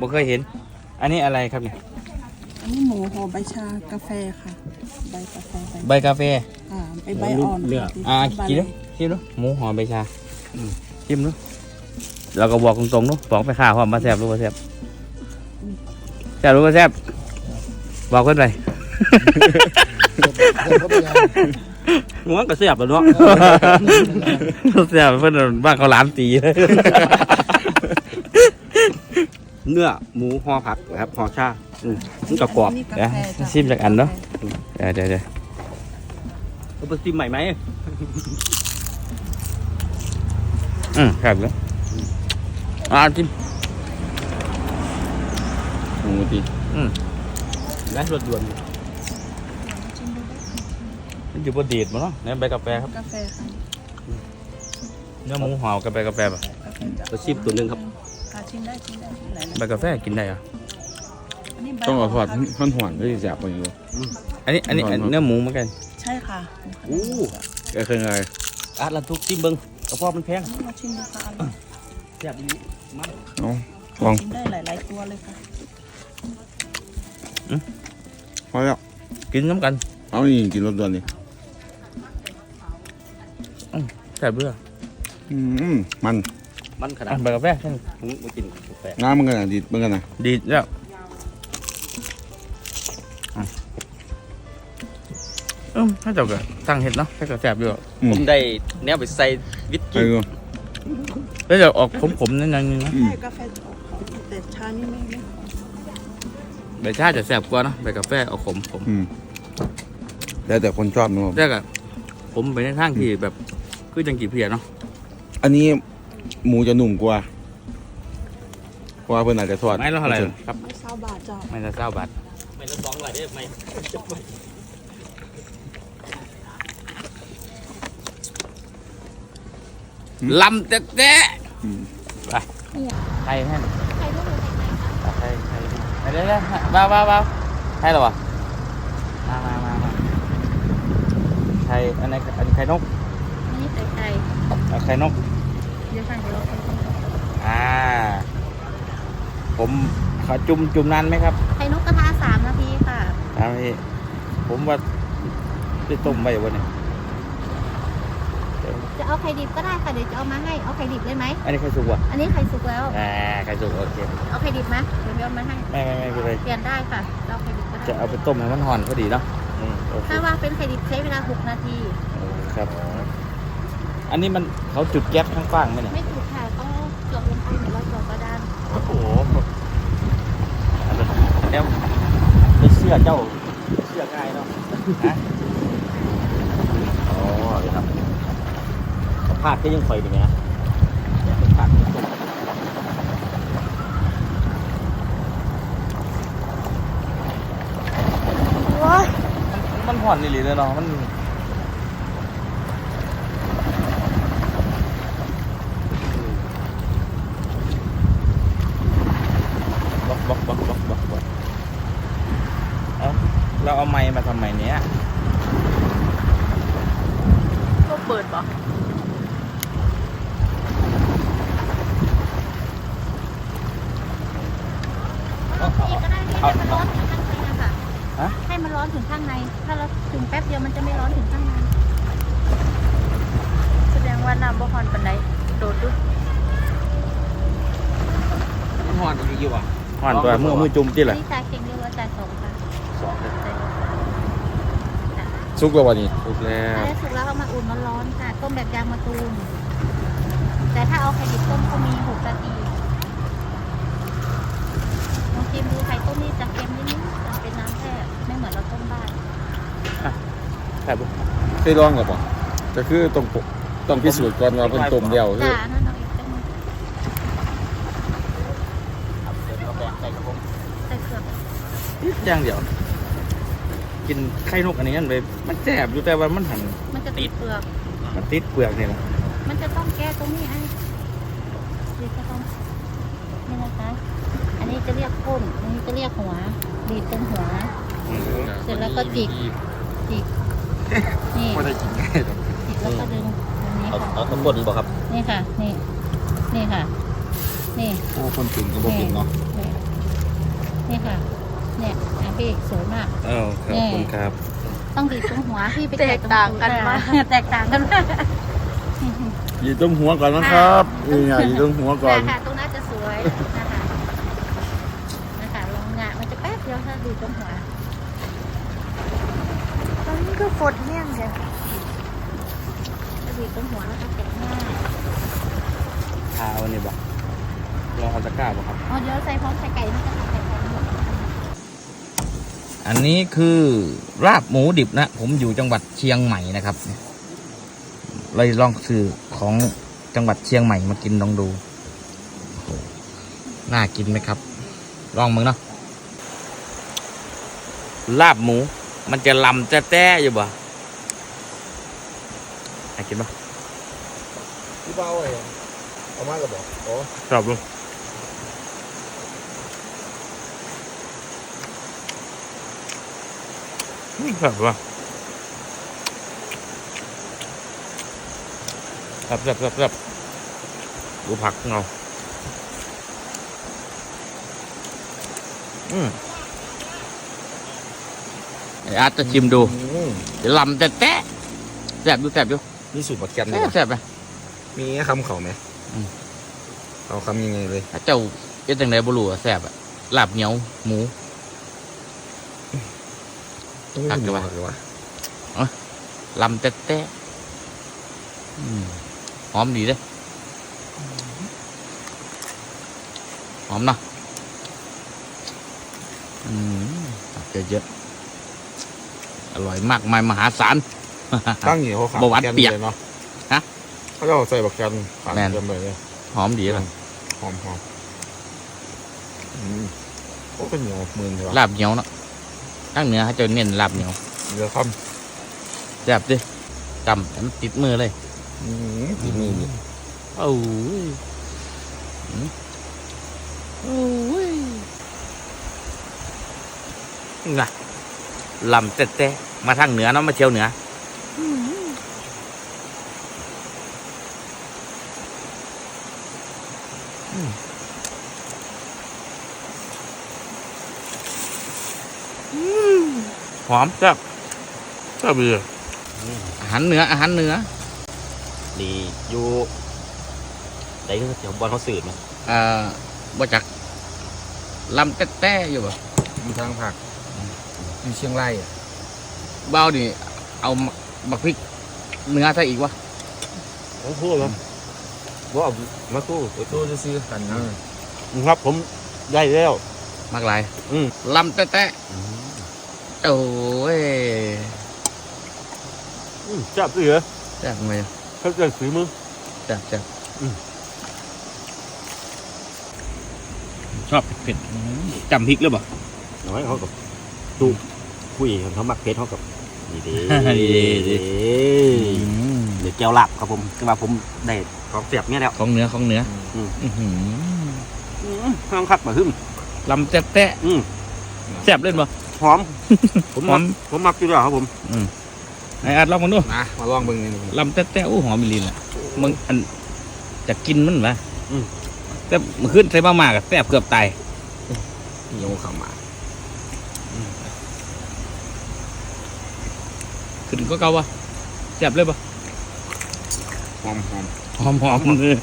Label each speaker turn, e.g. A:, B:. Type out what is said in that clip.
A: บ่เคยเห็น อันนี้อะไรครับเนี่ย
B: อันนี้หมูห่อใบชากาแฟค่ะ ใบกาแฟใบ
A: ใบกาแฟ
B: อ่าใบใบอ่อน
C: เลือก
B: ค่ะ
A: อ่า
B: ใบ
A: กินดูชิมดูหมูหอมใบชาอืมชิมดูเราก็บอกตรงๆดูบอกไปข้าวความมาแซ่บรู้ว่าแซ่บแซ่บรู้ว่าแซ่บบอกเพื่อนไปหัวก็แซ่บแล้วเนาะแซ่บเพื่อนบ้านเขาล้านตีเนื้อหมูห่อผักนะครับห่อชาอืมมันก็กรอบ
B: นี่กา
A: เดี๋ยว
B: แฟจ้ะ
A: ชิมจากอันเนาะเดี๋ยวเดี๋ยวเดี๋ยวเอาไปชิมใหม่ไหมอืมครับแล้วอ่าชิม
C: หมูตี
A: อืมได้รสด่วน
B: ชิมดูได้
A: มันอยู่บนเดดมั้งเนาะเนี่ยใบกาแฟครับ
B: กาแฟค่ะ
A: เนื้อหมูห่อกับใบกาแฟป่ะ
B: กาแฟจะ
A: ไปชิมตัวหนึ่งครับ
B: ค่ะ ชิมได้ชิมได้หลาย
A: ใบกาแฟกินได้เหรอ
B: ๆอันนี้ใบ
C: ต้องเอาทอด
B: ค่ะ
C: ท่อนหวานด้วยแสบไปอยู่
A: อันนี้อันนี้อันเนื้อหมูเหมือนกัน
B: ใช่ค่ะ
A: อู้
C: แกเคยไง
A: อาร์ตละทุกชิมเบิ้งกระเพาะมันแพง
B: มาชิมดูค่ะอร่อย
A: แซ่บดีมาก
C: เอาลอง
B: ชิมได้หลายๆตัวเลยค่ะ
C: พอแล้ว
A: กินน้ำกัน
C: เอานี่กินรสด่วนนี่
A: แซ่บเบื่อ
C: อืมมัน
A: มันขนาดใบกาแฟใช่ไหมผมมากินกาแฟ
C: น้ำมันกันนะดีดมันกันนะ
A: ดีแล้วอะเออถ้าเจ้าก็ตั้งเห็ดเนาะถ้าก็แซ่บอยู่
C: อืม
A: ผมได้แนวไปใส่วิต
C: ไป
A: กี้
C: ดู
A: แล้วจะออกขมๆนิดนึงนะ
C: อืม
B: ใช่กาแฟจะออกหอมแต่ชานี่ไม่ไม่หอม
A: ใบชาจะแซ่บกว่าเนาะใบกาแฟเอาขมขม
C: อืมแล้วแต่คนชอบนะครับ
A: แต่ก็ผมไปในทางที่แบบคือจังกี่เพียเนาะ
C: อันนี้ หมูจะหนุ่มกว่าเพราะว่าเพื่อนอาจจะทอด
A: ไม่ละเท่าไหร่ครับ
B: ไม่เศร้าบาทจ้ะ
A: ไม่ละเก้าบาทไม่ละสองบาทได้ไหมลำแต่แต่
C: อืม
A: ไปใครให้
D: ใครรู้หรือใครใครคะ
A: ใครใครเดี๋ยวเดี๋ยวมามามาให้หรอวะมามามามาใครอันไหนอันไข่นก
D: นี่ใครใคร
A: เอาไข่นก
D: เดี๋ยวใครเดี๋ยวเราไป
A: อ่า ผมขอจุ่มจุ่มนานไหมครับ
D: ไข่นกกระทะสามนาทีค่ะ
A: ถามพี่ผมว่าไปต้มไว้วันนี้
D: จะเอาไข่ดิบก็ได้ค่ะเดี๋ยวจะเอามาให้เอาไข่ดิบได้ไหม
A: อันนี้ไข่สุกวะ
D: อันนี้ไข่สุกแล้ว
A: อ่าไข่สุกโอเค
D: เอาไข่ดิบไหมเดี๋ยวไปเอามาให้
A: ไม่ไม่ไม่เป็นไร
D: เปลี่ยนได้ค่ะเราเอาไข่ดิบก็ได้
A: จะเอาไปต้มให้มันหอนพอดีเนาะอืมโอเค
D: ถ้าว่าเป็นไข่ดิบใช้เวลาหกนาที
A: ครับ อันนี้มันเขาจุดแก๊สข้างฟ้างไหมเนี่ย
D: ไม่ถูกค่ะก็จบลงไปเหมือนเราจบกระดาน
A: โอ้โหแล้วไปเชื่อเจ้าเชื่อง่ายเนาะฮะอ๋อครับพลาดก็ยังคอยดีไหมฮะพลาดมันห่อนนี่หรือเนาะมันบล็อกบล็อกบล็อกบล็อกบล็อกบล็อกเอาเราเอาไม้มาทำไมเนี้ย
B: ก็เปิดปะ
D: นี่ก็ได้ให้มันร้อนถึงข้างในนะคะ
A: ฮะ
D: ให้มันร้อนถึงข้างใน ถ้าเราถึงแป๊บเดียวมันจะไม่ ร้อนถึงข้างใน
B: แสดงว่าน้ำบ่ฮอนปันไดโดดดู
A: ห่อนอีกอยู่อะห่อนตัวมือมือจุ่มที่แหละ
D: นี่จ่ายเก่งเดียวว่าจ่ายสองค่ะ
A: สอง
D: จ่ายสอง
C: ซุกแล้ววันนี้
A: ถูกแล้
D: ถ้าวได้สุกแล้วเอามาอุ่นร้อนๆค่ะ ต้มแบบยางมะตูมแต่ถ้าเอาไข่ดิบต้มก็มีหกนาทีลองชิมดูไข่ต้มนี่จะเค็มนิดนึงจะเป็นน้ำแค่ไม่เหมือนเราต้มบ้าน
A: ใช่ปุ๊บ
C: เค ยลองหรือเปล่าก็คือต้องปต้องพิสูจน์ก่อนว่าเพิ่นต้มเดียวคือ
D: จ้านั่นเอาอีกจังหนึ่ง
A: ใส่กระพง
D: ใส่เกลือ
A: อย่างเดียว กินไข่นกอันนี้มันไปมันแสบอยู่แต่ว่ามันหัน
D: มันจะติดเปลือก
A: มันติดเปลือกนี่แหละ
D: มันจะต้องแก้ตรงนี้ไอ้ดีก็ต้องนี่นะคะ อันนี้จะเรียกก้น อันนี้จะเรียกหัว ดีดตรงหัว เสร็จแล้วก็จิก จิก นี่
A: ไม่ได้กินง่ายหรอก
D: จิกแล้วก็ดึงอันนี้
A: เอา
D: ค่ะ
A: เอาทั้งหมดบอกครับ
D: นี่ค่ะ นี่ นี่ค่ะ นี่
C: โอ้คนตื่นก็บ่เป็นเนาะ
D: นี่นี่ค่ะ เนี่ยอะพี่สวยมาก
C: อ้าวขอบคุณครับ
D: ต้องดีตรงหัวพี่ไป
B: แตกต่างกันมาก
D: แตกต่างกันมาก
C: ยีต้มหัวก่อนนะครับนี่ไงยีต้มหัวก่อน
D: ค่ะตรงนั้นจะสวยนะคะ นะคะลองงะมันจะแป๊บเดียวถ้าดีตรงหัว
B: ตอนนี้ก็ฝนแห้งเลย
D: ถ้าดีตรงหัวแล้วก็แกะง่าย
C: ข้าวนี่บ่ลองเอาตะกร้าบ่ครับ
D: อ๋อเดี๋ยวใส่พร้อมใส่ไก่นะคะใส่ไก่หมด
A: อันนี้คือราบหมูดิบนะ ผมอยู่จังหวัดเชียงใหม่นะครับเลยลองซื้อของจังหวัดเชียงใหม่มากินลองดูโอ้โหน่ากินไหมครับ ลองมึงเนาะลาบหมู มันจะลำแต้ๆอยู่บ่น่ากินปะ
C: พี่เบ้าไอ้เอามากับบอกโอ้
A: ชอบลุงแบบว่าแบบแบบแบบแบบดูผักของเราอืมไอ้อาร์ตจะชิมดู เดี๋ยวลำแต่แตะแสบดูแสบดู
C: นี่สูตรบักแกน
A: แส
C: ดี
A: บแสบไหม
C: มีคำเขาไหม
A: อืม
C: เอาคำยังไงเลย
A: ถ้าเจ้าเอ็ดจังไดบ่รู้อะแสบอะลาบเหนียวหมูผักดีกว่า
C: ผัดีกว่า
A: ลำแตะแตะอืมหอมดีเด้หอมเนาะอืมผักเยอะๆ อร่อยมากมายมหาศาล
C: ตั้งอยู่เขาขา
A: บ่หวานเปียก
C: เนาะ
A: ฮะ
C: เขาจะเอาใส่บักแกนขา
A: แม่น
C: เต็มเลยเนี่ย
A: หอมดีเลย
C: หอมหอมอืมโอ้เป็นเหนียวมือเลยวะ
A: ลาบเหนียวเนาะตั้งเหนือเขาจะเน้นลาบเหนียว
C: เรือค
A: แซ่บดิกำแต่มันติดมือเลยำ
C: อืมติดมือนี่
A: โอ้ยอืมโอ้ยน่ะ ลำแตะๆมาทางเหนือเนาะมาเที่ยวเหนือออืมหอมแซ่บแซ่บดีอาหารเหนืออาหารเหนือ
E: ดีอยู่ไหนก็เดี๋ยวบอลเขาสืบมา
A: เอ่อบ่จักลำแต้ๆอยู่บ่
C: มีทางผัก อยู่เชียงรายอะ
A: เบาดิเอาบักบักพริกเนื้อใส่อีกวะ
E: ผมพูดแล้วว่าเอามาสู้
C: ตู้จะซื้อกันนะครับ
E: ผมได้แล้ว
A: มากหลาย
E: อืม
A: ลำแต้ๆโอ้ย
E: อืมจับสิเหรอ
A: แซ่บไหม
E: เขาเกิดฝีมือ
A: แซ่บแซ่บ
E: อืม
A: ชอบเผ็ดจำพริกหรือเปล่า
E: น้อยเขากับดู ผู้หญิงเขามักเพชรเขากับดีดี
A: ดีดี
E: เดี๋ยวแก้วหลับครับผมคือว่าผมได้ของเสียบเนี่ยแล้ว
A: ของเหนื้อของเหนื้อ
E: อืม
A: อื้อหือ
E: อืมห้องคักมาหึ่ม
A: ลำแต้
E: อืม
A: ๆแซ่บเล่นบ่
E: หอม ผม
A: หอ
E: มัก
A: ม
E: ผมมักอยู่แล้วครับผม
A: ไอ้อาร์ตลองมาดู
C: มามาลองเบิ่งนี่
A: ลำแต้ๆโอ้หอมมิลินอะมึงอันจะกินมันวะแต่เมื่อคืนใส่มากๆอะแซ่บเกือบตาย
C: เหนียวขามา
A: ขึ้นก็เก่าวะแซ่บเลยปะ
C: หอมหอม
A: หอมหอมเลย